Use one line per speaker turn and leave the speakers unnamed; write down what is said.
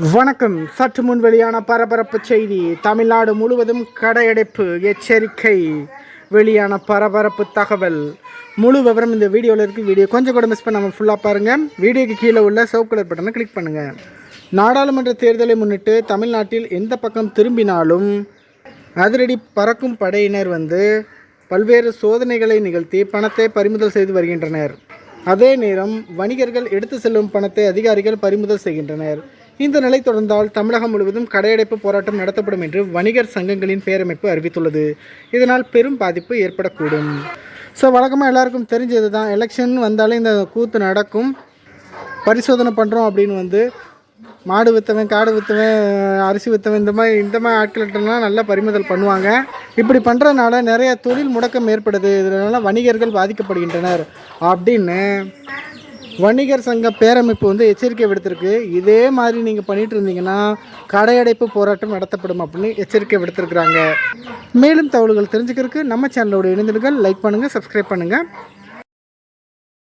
வணக்கம். சற்று முன் வெளியான பரபரப்பு செய்தி. தமிழ்நாடு முழுவதும் கடையடைப்பு எச்சரிக்கை. வெளியான பரபரப்பு தகவல். முழு விவரம் இந்த வீடியோவில் இருக்குது வீடியோ கொஞ்சம் கூட மிஸ் பண்ணாமல் ஃபுல்லாக பாருங்கள் வீடியோக்கு கீழே உள்ள சிவப்பு கலர் பட்டனை கிளிக் பண்ணுங்கள் நாடாளுமன்ற தேர்தலை முன்னிட்டு தமிழ்நாட்டில் எந்த பக்கம் திரும்பினாலும் அதிரடி பறக்கும் படையினர் வந்து பல்வேறு சோதனைகளை நிகழ்த்தி பணத்தை பறிமுதல் செய்து வருகின்றனர். அதே நேரம் வணிகர்கள் எடுத்து செல்லும் பணத்தை அதிகாரிகள் பறிமுதல் செய்கின்றனர். இந்த நிலை தொடர்ந்தால் தமிழகம் முழுவதும் கடையடைப்பு போராட்டம் நடத்தப்படும் என்று வணிகர் சங்கங்களின் பேரமைப்பு அறிவித்துள்ளது. இதனால் பெரும் பாதிப்பு ஏற்படக்கூடும். ஸோ வழக்கமாக எல்லாருக்கும் தெரிஞ்சது தான் எலெக்ஷன் வந்தாலே இந்த கூத்து நடக்கும். பரிசோதனை பண்ணுறோம் அப்படின்னு வந்து மாடு விற்றவன் காடு விற்றவன் அரிசி விற்றவன் இந்த மாதிரி இந்த மாதிரி ஆட்கள்கிட்டலாம் நல்லா பறிமுதல் பண்ணுவாங்க. இப்படி பண்ணுறதுனால நிறைய தொழில் முடக்கம் ஏற்படுது. இதனால வணிகர்கள் பாதிக்கப்படுகின்றனர். அப்படின்னு வணிகர் சங்க பேரமைப்பு வந்து எச்சரிக்கை விடுத்திருக்கு. இதே மாதிரி நீங்கள் பண்ணிகிட்டு இருந்தீங்கன்னா கடையடைப்பு போராட்டம் நடத்தப்படும் அப்படின்னு எச்சரிக்கை விடுத்திருக்கிறாங்க. மேலும் தகவல்கள் தெரிஞ்சுக்கிறதுக்கு நம்ம சேனலோட இணைந்திருங்கள். லைக் பண்ணுங்கள் சப்ஸ்கிரைப் பண்ணுங்கள்